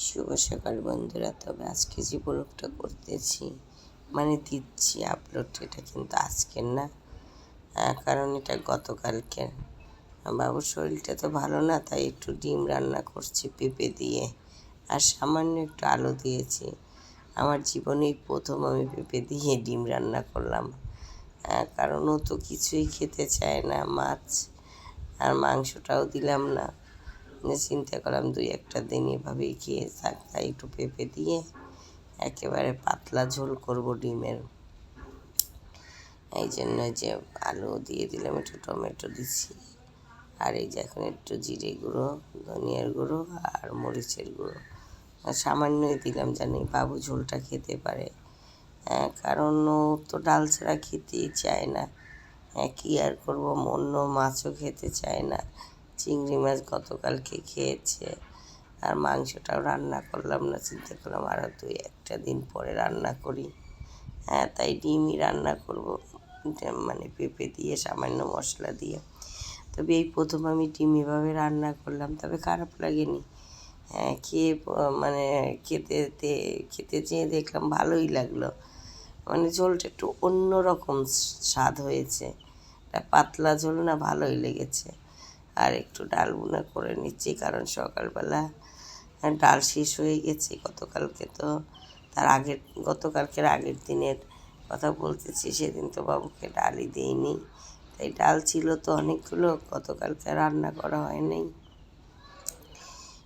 শুভ সকাল বন্ধুরা। তবে আজকে যে ব্লগটা করতেছি মানে দিচ্ছি আপলোড এটা কিন্তু আজকের না। কারণ এটা গতকালকের। বাবুর শরীরটা তো ভালো না, তাই একটু ডিম রান্না করছি পেঁপে দিয়ে। আর সামান্য একটু আলু দিয়েছি। আমার জীবনেই প্রথম আমি পেঁপে দিয়ে ডিম রান্না করলাম। কারণ ও তো কিছুই খেতে চায় না, মাছ আর মাংসটাও দিলাম না। চিন্তা করলাম দুই একটা দিন এভাবেই খেয়ে তাই একটু পেঁপে দিয়ে একেবারে পাতলা ঝোল করব ডিমের। এই জন্য যে আলু দিয়ে দিলাম একটু টমেটো দিচ্ছি। আর এই যে এখন একটু জিরে গুঁড়ো ধনিয়ার গুঁড়ো আর মরিচের গুঁড়ো। সামান্যই দিলাম জানি বাবু ঝোলটা খেতে পারে। হ্যাঁ, কারণ ও তো ডাল ছাড়া খেতেই চায় না। হ্যাঁ কী আর করব অন্য মাছও খেতে চায় না। চিংড়ি মাছ গতকালকে খেয়েছে। আর মাংসটাও রান্না করলাম না, চিন্তা করলাম আরও দুই একটা দিন পরে রান্না করি। হ্যাঁ তাই ডিমই রান্না করব। মানে পেঁপে দিয়ে, সামান্য মশলা দিয়ে। তবে এই প্রথম আমি ডিম এভাবে রান্না করলাম, তবে খারাপ লাগেনি। হ্যাঁ খেয়ে মানে খেতে খেতে চেয়ে দেখলাম ভালোই লাগল। মানে ঝোলটা একটু অন্যরকম স্বাদ হয়েছে। পাতলা ঝোল না, ভালোই লেগেছে। আর একটু ডাল বুনা করে নিচ্ছি, কারণ সকালবেলা ডাল শেষ হয়ে গেছে। গতকালকে তো তার আগের, গতকালকের আগের দিনের কথা বলতেছি, সেদিন তো বাবুকে ডালই দিইনি। তাই ডাল ছিল তো অনেকগুলো, গতকালকে রান্না করা হয়নি।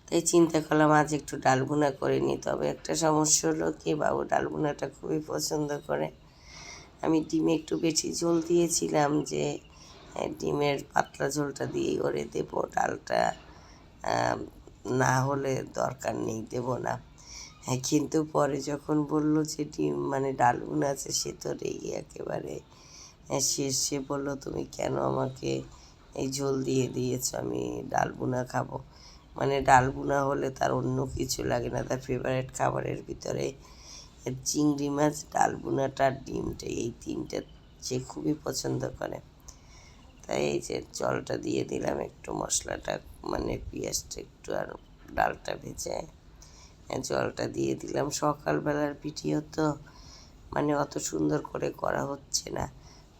তাই চিন্তা করলাম আজ একটু ডাল ভুনা করে নিই। তবে একটা সমস্যা হলো কি, বাবু ডাল ভুনাটা খুবই পছন্দ করে। আমি ডিমে একটু বেশি ঝোল দিয়েছিলাম যে ডিমের পাতলা ঝোলটা দিয়েই ওরে দেবো ডালটা না হলে দরকার নেই দেবো না। হ্যাঁ কিন্তু পরে যখন বলল যে ডিম মানে ডাল ভুনা আছে সে তো রেগে একেবারে হ্যাঁ, সে সে বলল তুমি কেন আমাকে এই ঝোল দিয়ে দিয়েছ? আমি ডাল বুনা খাব। মানে ডাল বুনা হলে তার অন্য কিছু লাগে না তার ফেভারেট খাবারের ভিতরে চিংড়ি মাছ ডাল বুনাটা ডিমটা এই তিনটে সে খুবই পছন্দ করে। তাই এই যে জলটা দিয়ে দিলাম একটু মশলাটা মানে পেঁয়াজটা একটু আর ডালটা ভেজে হ্যাঁ, জলটা দিয়ে দিলাম। সকালবেলার ভিডিও তো মানে অত সুন্দর করে করা হচ্ছে না।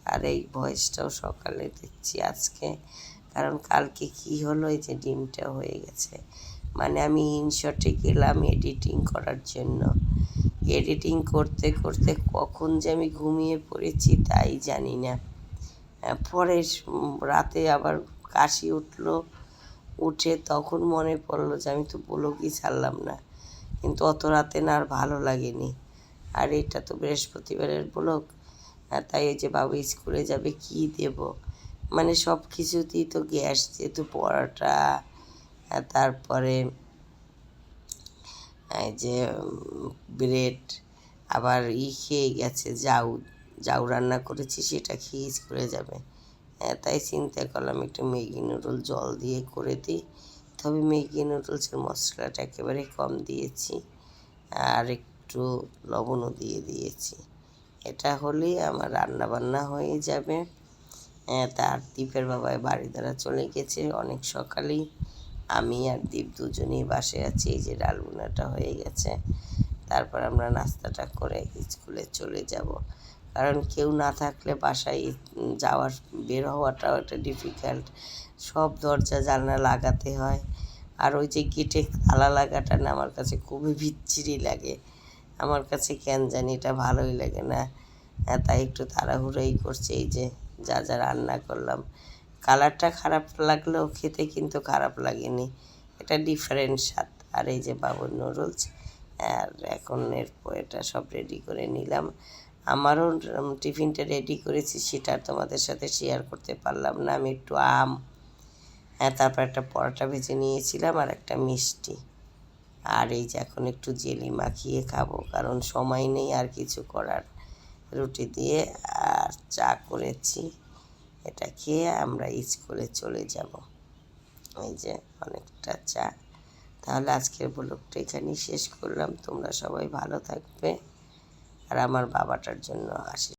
আর এই ভয়েসটাও সকালে দিচ্ছি আজকে কারণ কালকে কি হলো এই যে ডিমটা হয়ে গেছে। মানে আমি ইনশটে গেলাম এডিটিং করার জন্য। এডিটিং করতে করতে কখন যে আমি ঘুমিয়ে পড়েছি তাই জানি না। পরে রাতে আবার কাশি উঠল, উঠে তখন মনে পড়ল যে আমি তো ব্লগই ছাড়লাম না। কিন্তু অত রাতে না আর ভালো লাগেনি। আর এটা তো বৃহস্পতিবারের ব্লগ তাই ওই যে বাবু স্কুলে যাবে কি দেব? মানে সব কিছুতেই তো গ্যাস, যেহেতু পরোটা তারপরে, এই যে ব্রেড, আবার ই খেয়ে গেছে জাউ জাউ রান্না করেছি সেটা খেয়ে স্কুলে যাবে। হ্যাঁ, তাই চিন্তা করলাম একটু ম্যাগি নুডল জল দিয়ে করে দিই। তবে ম্যাগি নুডলসের মশলাটা একেবারে কম দিয়েছি আর একটু লবণও দিয়ে দিয়েছি। এটা হলেই আমার রান্না বান্না হয়ে যাবে। হ্যাঁ, তার দ্বীপের বাবায় বাড়ি দ্বারা চলে গেছে অনেক সকালেই। আমি আর দ্বীপ দুজনেই বাসে আছি এই যে ডাল বোনাটা হয়ে গেছে। তারপর আমরা নাস্তাটা করে স্কুলে চলে যাব। কারণ কেউ না থাকলে বাসায় যাওয়ার বের হওয়াটাও একটা ডিফিকাল্ট সব দরজা জানলা লাগাতে হয়। আর ওই যে গেটে তালা লাগাটা না আমার কাছে খুবই বিচ্ছিরি লাগে। আমার কাছে কেন জানি এটা ভালোই লাগে না। হ্যাঁ, তাই একটু তাড়াহুড়োই করছে এই যে যা যা রান্না করলাম। কালারটা খারাপ লাগলেও খেতে কিন্তু খারাপ লাগেনি। এটা ডিফারেন্ট স্বাদ। আর এই যে বাবুর নুডলস আর এখন এরপর এটা সব রেডি করে নিলাম। আমারও টিফিনটা রেডি করেছি, সেটা তোমাদের সাথে শেয়ার করতে পারলাম না। আমি একটু আম হ্যাঁ তারপর একটা পরোটা ভেজে নিয়েছিলাম আর একটা মিষ্টি। আর এই যে এখন একটু জেলি মাখিয়ে খাব, কারণ সময় নেই আর কিছু করার। রুটি দিয়ে আর চা করেছি, এটা খেয়ে আমরা স্কুলে চলে যাব। এই যে অনেকটা চা। তাহলে আজকের ব্লগটা এখানেই শেষ করলাম। তোমরা সবাই ভালো থাকবে। আর আমার বাবাটার জন্য আশীর্বাদ